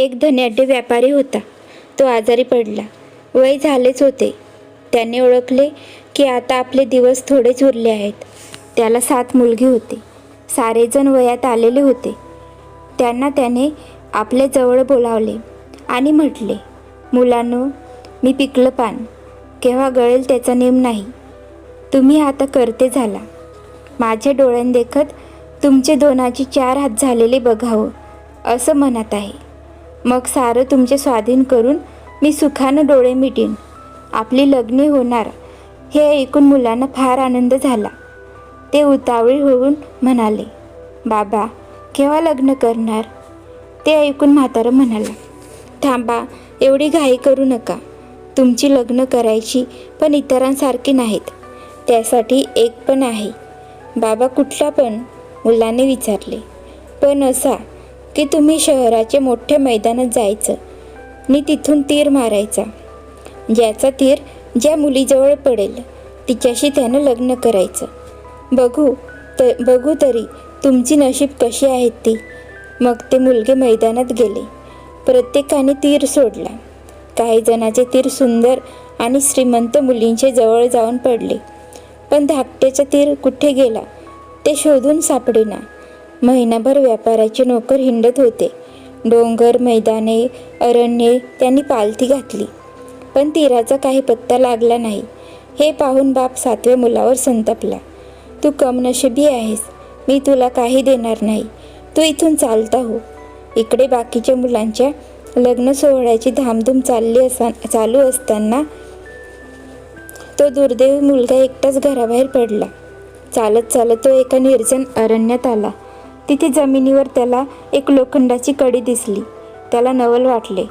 एक धनाढ्य व्यापारी होता. तो आजारी पडला. वय झालेच होते. त्याने ओळखले की आता आपले दिवस थोडेच उरले आहेत. त्याला सात मुलगी होते. सारेजण वयात आलेले होते. त्यांना त्याने आपल्या जवळ बोलावले आणि म्हटले मुलांनो मी पिकलं पान. केव्हा गळेल त्याचा नेम नाही. तुम्ही आता करते झाला. माझ्या डोळ्यांदेखत तुमचे दोनाची चार हात झालेले बघावं असं म्हणत आहे. मग सारं तुमचे स्वाधीन करून मी सुखानं डोळे मिटीन. आपली लग्ने होणार. हे ऐकून मुलांना फार आनंद झाला. ते उतावळी होऊन म्हणाले बाबा केव्हा लग्न करणार? ते ऐकून म्हातारं म्हणाला थांबा एवढी घाई करू नका. तुमची लग्न करायची पण इतरांसारखी नाहीत. त्यासाठी एक पण आहे. बाबा कुठला पण? मुलाने विचारले. पण असा की तुम्ही शहराचे मोठ्या मैदानात जायचं. आणि तिथून तीर मारायचा. ज्याचा तीर ज्या मुलीजवळ पडेल तिच्याशी त्यानं लग्न करायचं. बघू त बघू तरी तुमची नशीब कशी आहेत ती. मग ते मुलगे मैदानात गेले. प्रत्येकाने तीर सोडला. काही जणाचे तीर सुंदर आणि श्रीमंत मुलींचे जवळ जाऊन पडले. पण धाकट्याचा तीर कुठे गेला ते शोधून सापडेना. महिनाभर व्यापाराचे नोकर हिंडत होते. डोंगर मैदाने अरण्ये त्यांनी पालथी घातली. पण तीराचा काही पत्ता लागला नाही. हे पाहून बाप सातव्या मुलावर संतपला. तू कमनशिबी आहेस. मी तुला काही देणार नाही. तू इथून चालता हो. इकडे बाकीच्या मुलांच्या लग्न सोहळ्याची धामधूम चालली असा चालू असताना तो दुर्दैवी मुलगा एकटाच घराबाहेर पडला. चालत चालत तो एका निर्जन अरण्यात आला. तिथे जमिनीवर त्याला एक लोखंडाची कडी दिसली. त्याला नवल वाटले.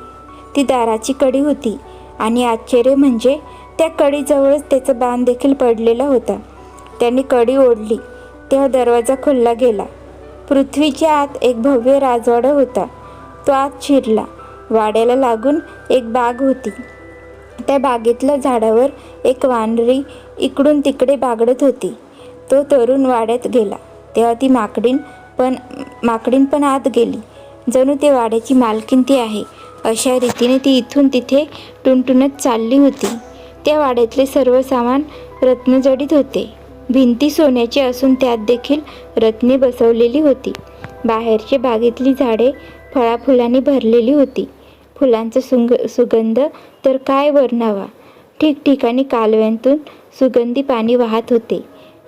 ती दाराची कडी होती आणि आश्चर्य म्हणजे त्या कडीजवळच त्याचा बाण देखील पडलेला होता. त्याने कडी ओढली. तेव्हा दरवाजा खुलला गेला. पृथ्वीच्या आत एक भव्य राजवाडा होता. तो आत शिरला. वाड्याला लागून एक बाग होती. त्या बागेतल्या झाडावर एक वानरी इकडून तिकडे बागडत होती. तो तरुण वाड्यात गेला. तेव्हा ती माकडीन पण माकडीन पण आत गेली. जणू ते वाड्याची मालकीन ती आहे. अशा रीतीने ती इथून तिथे टुणटुणत चालली होती. त्या वाड्यातले सर्व सामान रत्नजडीत होते. भिंती सोन्याची असून त्यात देखील रत्ने बसवलेली होती. बाहेरचे बागेतली झाडे फळाफुलांनी भरलेली होती. फुलांचा सुंग सुगंध तर काय वर्णावा. ठिकठिकाणी कालव्यांतून सुगंधी पाणी वाहत होते.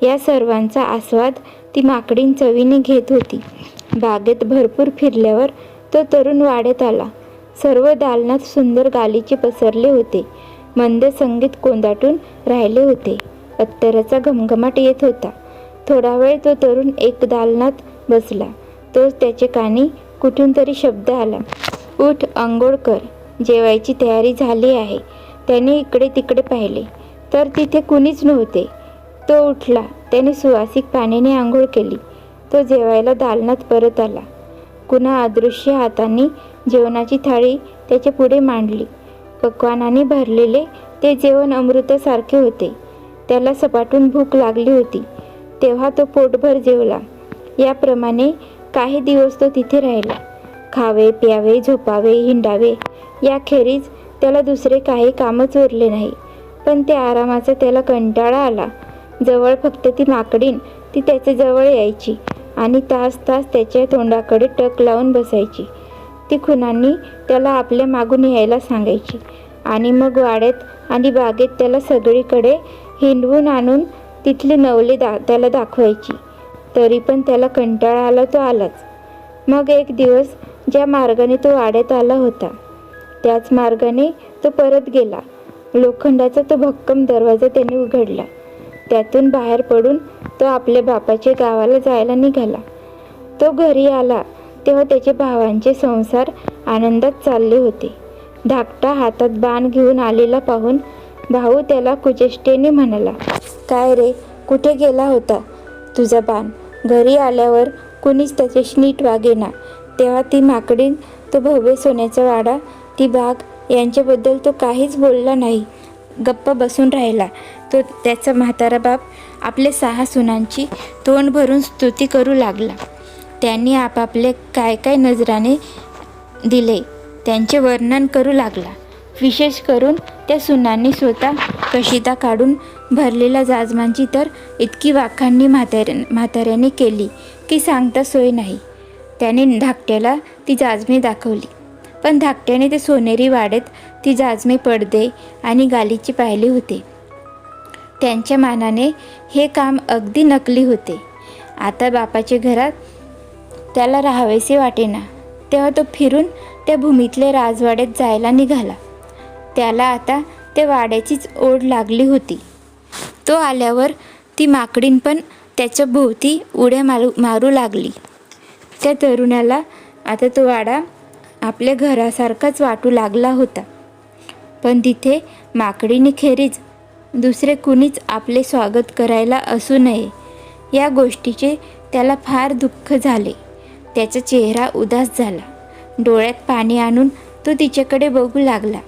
या सर्वांचा आस्वाद ती माकडीन चवीने घेत होती. बागेत भरपूर फिरल्यावर तो तरुण वाड्यात आला. सर्व दालनात सुंदर गालीचे पसरले होते. मंद संगीत कोंदाटून राहिले होते. अत्तराचा घमघमाट येत होता. थोडा वेळ तो तरुण एक दालनात बसला. तो त्याचे कानी कुठून तरी शब्द आला. उठ आंघोळ कर. जेवायची तयारी झाली आहे. त्याने इकडे तिकडे पाहिले. तर तिथे कुणीच नव्हते. तो उठला. त्याने सुवासिक पाण्याने आंघोळ केली. तो जेवायला दालनात परत आला. कुणा अदृश्य हातांनी जेवणाची थाळी त्याच्या पुढे मांडली. पक्वानाने भरलेले ते जेवण अमृतासारखे होते. त्याला सपाटून भूक लागली होती. तेव्हा तो पोटभर जेवला. याप्रमाणे काही दिवस तो तिथे राहिला. खावे प्यावे झोपावे हिंडावे याखेरीज त्याला दुसरे काही कामच उरले नाही. पण त्या आरामाचा त्याला कंटाळा आला. जवळ फक्त ती माकडीन ती त्याच्याजवळ यायची आणि तास तास त्याच्या तोंडाकडे टक लावून बसायची. ती खुनांनी त्याला आपल्या मागून यायला सांगायची आणि मग वाड्यात आणि बागेत त्याला सगळीकडे हिंडवून आणून तिथले नवले दा त्याला दाखवायची. तरी पण त्याला कंटाळा आला तो आलाच. मग एक दिवस ज्या मार्गाने तो वाड्यात आला होता त्याच मार्गाने तो परत गेला. लोखंडाचा तो भक्कम दरवाजा त्याने उघडला. त्यातून बाहेर पडून तो आपल्या बापाच्या गावाला जायला निघाला. तो घरी आला तेव्हा त्याच्या भावांचे संसार आनंदात चालले होते. धाकटा हातात बाण घेऊन आलेला पाहून भाऊ त्याला कुचेष्टेने म्हणाला काय रे कुठे गेला होता तुझा बाण? घरी आल्यावर कुणीच त्याच्याशी नीट वागेना तेव्हा ती माकडीन तो भव्य सोन्याचा वाडा ती बाग यांच्याबद्दल तो काहीच बोलला नाही. गप्प बसून राहिला. तो त्याचा म्हातारा बाप आपले सहा सुनांची तोंड भरून स्तुती करू लागला. त्यांनी आपापले काय काय नजराने दिले त्यांचे वर्णन करू लागला. विशेष करून त्या सुनांनी स्वतः कशिदा काढून भरलेल्या जाजमांची तर इतकी वाखांनी म्हाताऱ्या म्हाताऱ्याने केली की सांगता सोय नाही. त्याने धाकट्याला ती जाजमी दाखवली. पण धाकट्याने ते सोनेरी वाड्यात ती जाजमे पडदे आणि गालीची पाहिले होते. त्यांच्या मानाने हे काम अगदी नकली होते. आता बापाच्या घरात त्याला राहावेसे वाटेना. तेव्हा तो फिरून त्या भूमीतले राजवाड्यात जायला निघाला. त्याला आता त्या वाड्याचीच ओढ लागली होती. तो आल्यावर ती माकडीन पण त्याच्या भोवती उड्या मारू मारू लागली. त्या तरुणाला आता तो वाडा आपल्या घरासारखाच वाटू लागला होता. पण तिथे माकडीने खेरीज. दुसरे कुणीच आपले स्वागत करायला असू नये. या गोष्टीचे त्याला फार दुःख झाले. त्याचा चेहरा उदास झाला. डोळ्यात पाणी आणून तो तिच्याकडे बघू लागला.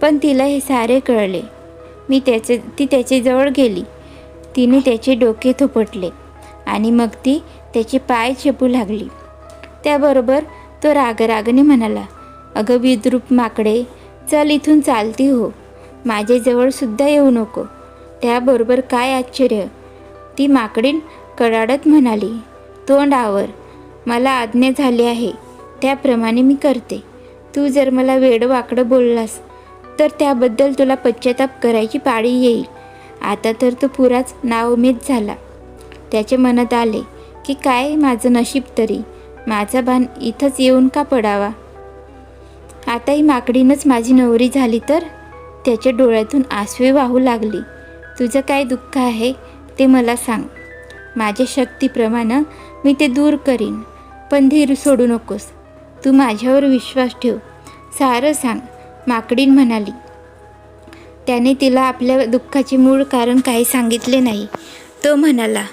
पण तिला हे सारे कळले. मी त्याचे ती त्याच्याजवळ गेली. तिने त्याचे डोके थोपटले आणि मग ती त्याचे पाय चेपू लागली. त्याबरोबर तो रागरागने म्हणाला अगं विद्रूप माकडे चल इथून चालती हो. माझ्याजवळसुद्धा येऊ नको. त्याबरोबर काय आश्चर्य? ती माकडीन कडाडत म्हणाली तोंड आवर. मला आज्ञा झाली आहे. त्याप्रमाणे मी करते. तू जर मला वेडं वाकडं बोललास तर त्याबद्दल तुला पश्चाताप करायची पाळी येईल. आता तर तो पुराच नाउमेद झाला. त्याच्या मनात आले की काय माझं नशीब तरी? माझा भान इथंच येऊन का पडावा? आता ही माकडीनंच माझी नवरी झाली तर? त्याच्या डोळ्यातून आसवे वाहू लागली. तुझं काय दुःख आहे ते मला सांग. माझ्या शक्तीप्रमाणे मी ते दूर करीन. पण धीर सोडू नकोस. तू माझ्यावर विश्वास ठेव. सारं सांग माकडीन म्हणाली. त्याने तिला आपल्या दुःखाचे मूळ कारण काही सांगितले नाही. तो म्हणाला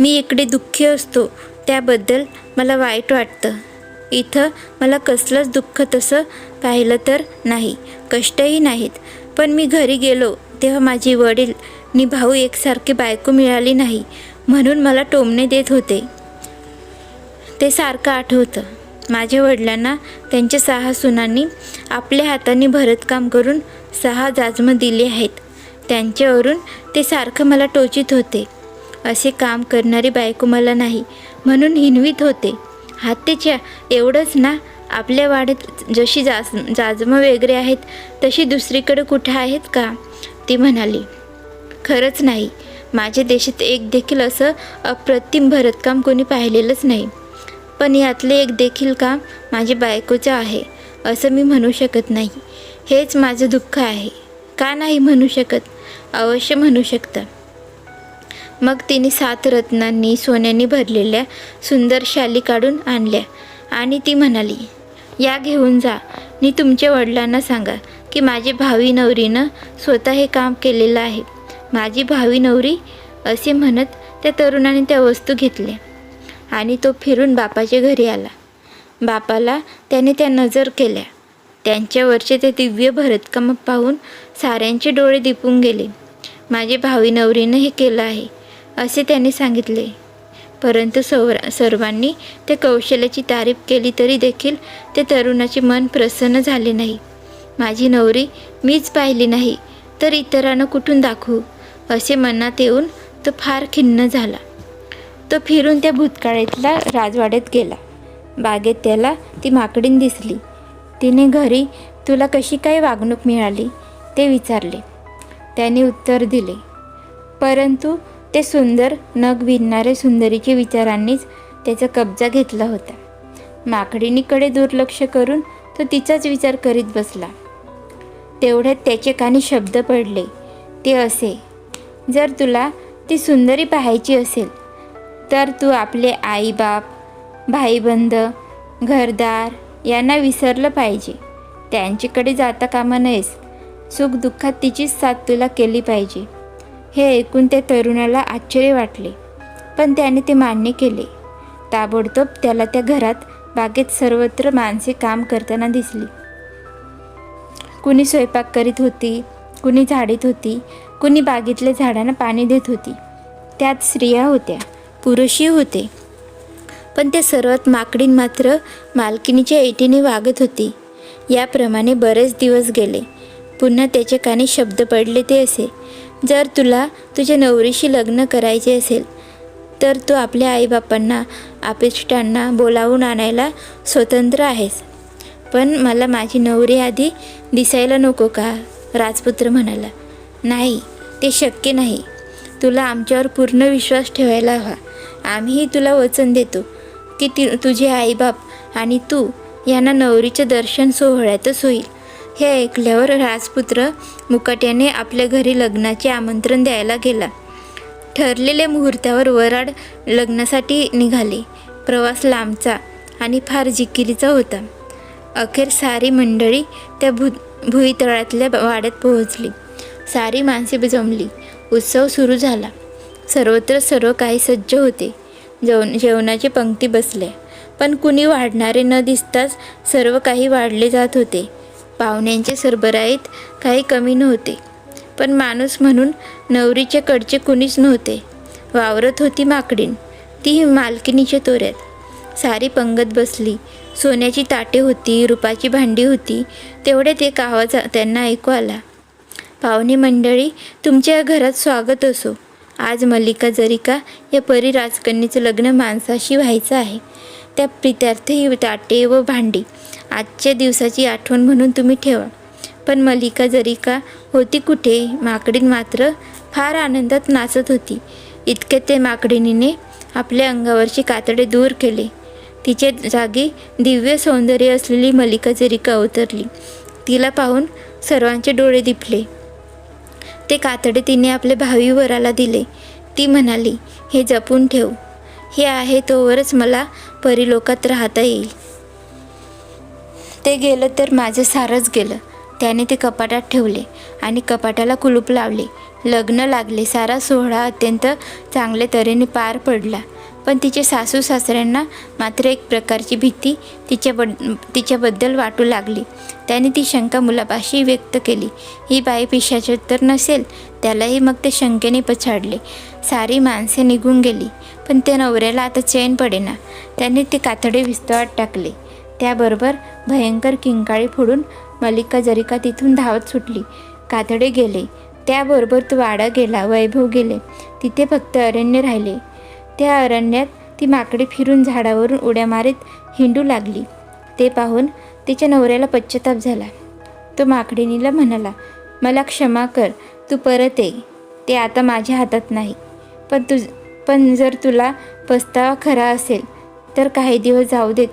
मी इकडे दुःखी असतो. त्याबद्दल मला वाईट वाटतं. इथं मला कसलंच दुःख तसं पाहिलं तर नाही. कष्टही नाहीत. पण मी घरी गेलो तेव्हा माझी वडील नि भाऊ एकसारखी बायको मिळाली नाही म्हणून मला टोमणे देत होते. ते सारखं आठवतं. माझ्या वडिलांना त्यांच्या सहा सुनांनी आपल्या हाताने भरतकाम करून सहा जाजमं दिली आहेत. त्यांच्यावरून ते सारखं मला टोचित होते. असे काम करणारी बायको मला नाही म्हणून हिनवीत होते. हातेच्या एवढंच ना आपल्या वाड्यात जशी जाज जाजमं वगैरे आहेत तशी दुसरीकडे कुठं आहेत का? ती म्हणाली. खरंच नाही. माझ्या देशात एक देखील असं अप्रतिम भरतकाम कोणी पाहिलेलंच नाही. पण यातले एक देखील काम माझ्या बायकोचं आहे असं मी म्हणू शकत नाही. हेच माझं दुःख आहे. का नाही म्हणू शकत? अवश्य म्हणू शकतं. मग तिने सात रत्नांनी सोन्याने भरलेल्या सुंदर शाली काढून आणल्या. आणि ती म्हणाली या घेऊन जा. मी तुमच्या वडिलांना सांगा की माझी भावी नवरीनं स्वतः हे काम केलेलं आहे. माझी भावी नवरी असे म्हणत त्या तरुणाने त्या वस्तू घेतल्या आणि तो फिरून बापाच्या घरी आला. बापाला त्याने त्या नजर केल्या. त्यांच्यावरचे ते दिव्य भरतकाम पाहून साऱ्यांचे डोळे दिपून गेले. माझे भावी नवरीनं हे केलं आहे. असे त्याने सांगितले. परंतु सौर सर्वांनी त्या कौशल्याची तारीफ केली तरी देखील ते तरुणाचे मन प्रसन्न झाले नाही. माझी नवरी मीच पाहिली नाही तर इतरांना कुठून दाखवू असे मनात येऊन तो फार खिन्न झाला. तो फिरून त्या भूतकाळातल्या राजवाड्यात गेला. बागेत त्याला ती माकडीन दिसली. तिने घरी तुला कशी काय वागणूक मिळाली? ते विचारले. त्याने उत्तर दिले. परंतु ते सुंदर नग विणणाऱ्या सुंदरीच्या विचारांनीच त्याचा कब्जा घेतला होता. माकडीनीकडे दुर्लक्ष करून तो तिचाच विचार करीत बसला. तेवढ्यात त्याचे कानी शब्द पडले. ते असे. जर तुला ती सुंदरी पाहायची असेल तर तू आपले आईबाप भाईबंद घरदार यांना विसरलं पाहिजे. त्यांच्याकडे जाता कामा नयेस. सुखदुःखात तिचीच साथ तुला केली पाहिजे. हे ऐकून त्या तरुणाला आश्चर्य वाटले. पण त्याने ते मान्य केले. ताबडतोब त्याला त्या घरात बागेत सर्वत्र माणसे काम करताना दिसली. कुणी स्वयंपाक करीत होती कुणी झाडीत होती कुणी बागेतल्या झाडांना पाणी देत होती. त्यात स्त्रिया होत्या पुरुषही होते. पण त्या सर्वात माकडीन मात्र मालकिनीच्या ऐटीने वागत होती. याप्रमाणे बरेच दिवस गेले. पुन्हा त्याच्या कानी शब्द पडले ते असे. जर तुला तुझ्या नवरीशी लग्न करायचे असेल तर तू आपल्या आईबापांना अपेक्षांना बोलावून आणायला स्वतंत्र आहेस. पण मला माझी नवरी आधी दिसायला नको का? राजपुत्र म्हणाला. नाही ते शक्य नाही. तुला आमच्यावर पूर्ण विश्वास ठेवायला हवा. आम्हीही तुला वचन देतो की ती तुझे आईबाप आणि तू यांना नवरीचं दर्शन सोहळ्यातच होईल. हे ऐकल्यावर राजपुत्र मुकाट्याने आपल्या घरी लग्नाचे आमंत्रण द्यायला गेला. ठरलेल्या मुहूर्तावर वराड लग्नासाठी निघाले. प्रवास लांबचा आणि फार जिकिरीचा होता. अखेर सारी मंडळी त्या भू भुईतळातल्या वाड्यात पोहोचली. सारी माणसे जमली उत्सव सुरू झाला. सर्वत्र सर्व काही सज्ज होते. जेवण जेवणाची पंक्ती बसल्या. पण कुणी वाढणारे न दिसताच सर्व काही वाढले जात होते. पाहुण्यांचे सरबराईत काही कमी नव्हते. पण माणूस म्हणून नवरीच्या कडचे कुणीच नव्हते. वावरत होती माकडीन ती मालकिनीच्या तोऱ्यात. सारी पंगत बसली. सोन्याची ताटे होती रुपाची भांडी होती. तेवढे ते आवाज त्यांना ऐकू आला. पाहुणे मंडळी तुमच्या घरात स्वागत असो. आज मल्लिका जरिका या परी राजकन्याचं लग्न माणसाशी व्हायचं आहे. त्या प्रित्यार्थ ही ताटे व भांडी. आजच्या दिवसाची आठवण म्हणून तुम्ही ठेवा. पण मलिका जरी का होती कुठे माकडीन मात्र फार आनंदात नाचत होती. इतक्यात ते माकडिनीने आपल्या अंगावरचे कातडे दूर केले. तिच्या जागी दिव्य सौंदर्य असलेली मलिका जरिका अवतरली. तिला पाहून सर्वांचे डोळे दिपले. ते कातडे तिने आपल्या भावी वराला दिले. ती म्हणाली हे जपून ठेव. हे आहे तोवरच मला परिलोकात राहता येईल. ते गेलं तर माझं सारंच गेलं. त्याने ते कपाटात ठेवले आणि कपाटाला कुलूप लावले. लग्न लागले. सारा सोहळा अत्यंत चांगल्या तऱ्हेने पार पडला. पण तिचे सासू सासऱ्यांना मात्र एक प्रकारची भीती तिच्या बड तिच्याबद्दल वाटू लागली. त्याने ती शंका मुलापाशी व्यक्त केली. ही बाई पिशाच तर नसेल त्यालाही मग ते शंकेने पछाडले. सारी माणसे निघून गेली पण त्या नवऱ्याला आता चैन पडेना. त्याने ते कातडे विस्तवात टाकले. त्याबरोबर भयंकर किंकाळी फोडून मल्लिका जरिका तिथून धावत सुटली. कातडे गेले. त्याबरोबर तो वाडा गेला वैभव गेले. तिथे फक्त अरण्य राहिले. त्या अरण्यात ती माकडे फिरून झाडावरून उड्या मारीत हिंडू लागली. ते पाहून तिच्या नवऱ्याला पश्चाताप झाला. तो माकडिनीला म्हणाला मला क्षमा कर. तू परत ये. ते आता माझ्या हातात नाही. पण तुझ पण जर तुला पस्तावा खरा असेल तर काही दिवस जाऊ देत.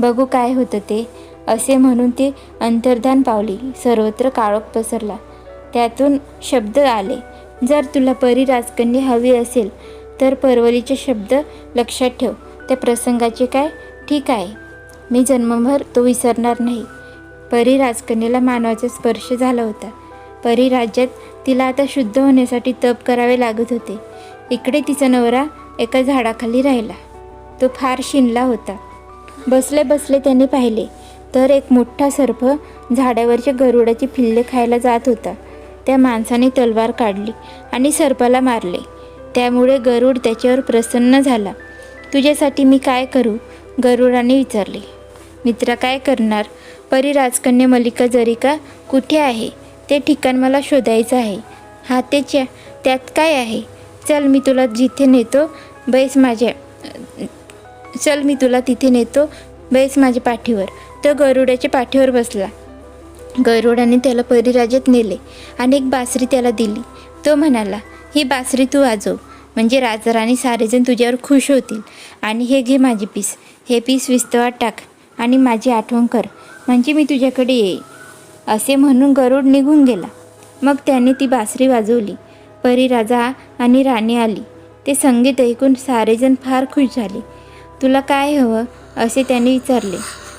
बघू काय होतं ते. असे म्हणून ते अंतर्धान पावली. सर्वत्र काळोख पसरला. त्यातून शब्द आले. जर तुला परी राजकन्या हवी असेल तर परवलीचे शब्द लक्षात ठेव. त्या प्रसंगाचे काय? ठीक आहे. मी जन्मभर तो विसरणार नाही. परी राजकन्याला मानवाचा स्पर्श झाला होता. परी राज्यात तिला आता शुद्ध होण्यासाठी तप करावे लागत होते. इकडे तिचा नवरा एका झाडाखाली राहिला. तो फार शिनला होता. बसले बसले त्याने पाहिले तर एक मोठा सर्प झाडावरच्या गरुडाची फिल्ले खायला जात होता. त्या माणसाने तलवार काढली आणि सर्पाला मारले. त्यामुळे गरुड त्याच्यावर प्रसन्न झाला. तुझ्यासाठी मी काय करू? गरुडाने विचारले. मित्रा काय करणार? परी राजकन्या मल्लिका जरिका कुठे आहे? ते ठिकाण मला शोधायचं आहे. हा त्याच्या त्यात काय आहे? चल मी तुला जिथे नेतो बैस माझ्या चल मी तुला तिथे नेतो बैस माझ्या पाठीवर. तो गरुडाच्या पाठीवर बसला. गरुडाने त्याला परिराजात नेले. आणि एक बासरी त्याला दिली. तो म्हणाला ही बासरी तू वाजव. म्हणजे राजाराणी सारेजण तुझ्यावर खुश होतील. आणि हे घे माझी पीस. हे पीस विस्तवात टाक आणि माझी आठवण कर. म्हणजे मी तुझ्याकडे येईल असे म्हणून गरुड निघून गेला. मग त्याने ती बासरी वाजवली. परी राजा आणि राणी आली. ते संगीत ऐकून सारेजण फार खुश झाले. तुला काय हवं? असे त्याने विचारले.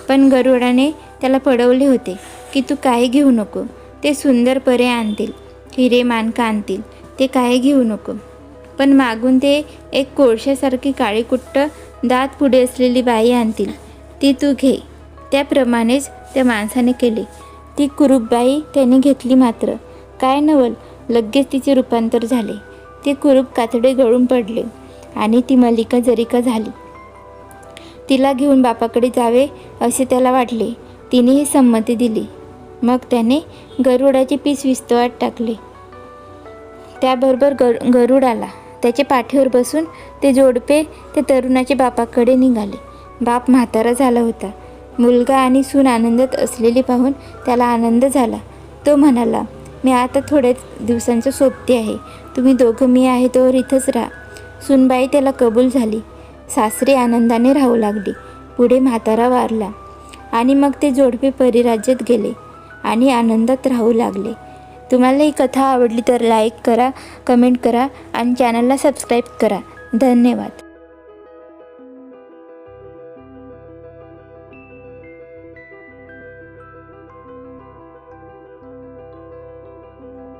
पण गरुडाने त्याला पडवले होते की तू काही घेऊ नको. ते सुंदर परे आणतील. हिरे मानका आणतील. ते काही घेऊ नको. पण मागून ते एक कोळशासारखी काळीकुट्ट दात पुढे असलेली बाई आणतील. ती तू घे. त्याप्रमाणेच त्या माणसाने केले. ती कुरूपबाई त्याने घेतली मात्र. काय नवल? लगेच तिचे रूपांतर झाले. ते कुरूप कातडे गळून पडले आणि ती मल्लिका जरिका झाली. तिला घेऊन बापाकडे जावे असे त्याला वाटले. तिनेही संमती दिली. मग त्याने गरुडाचे पीस विस्तवात टाकले. त्याबरोबर गर गरुड आला. त्याच्या पाठीवर बसून ते जोडपे ते तरुणाचे बापाकडे निघाले. बाप म्हातारा झाला होता. मुलगा आणि सून आनंदात असलेली पाहून त्याला आनंद झाला. तो म्हणाला मी आता थोड्याच दिवसांचं सोबती आहे. तुम्ही दोघं मी आहे तोवर इथंच राहा. सुनबाई त्याला कबूल झाली. सासरी आनंदाने राहू लागली. पुढे म्हातारा वारला आणि मग ते जोडपे परिराज्यात गेले आणि आनंदात राहू लागले. तुम्हाला ही कथा आवडली तर लाईक करा कमेंट करा आणि चॅनलला सबस्क्राईब करा. धन्यवाद.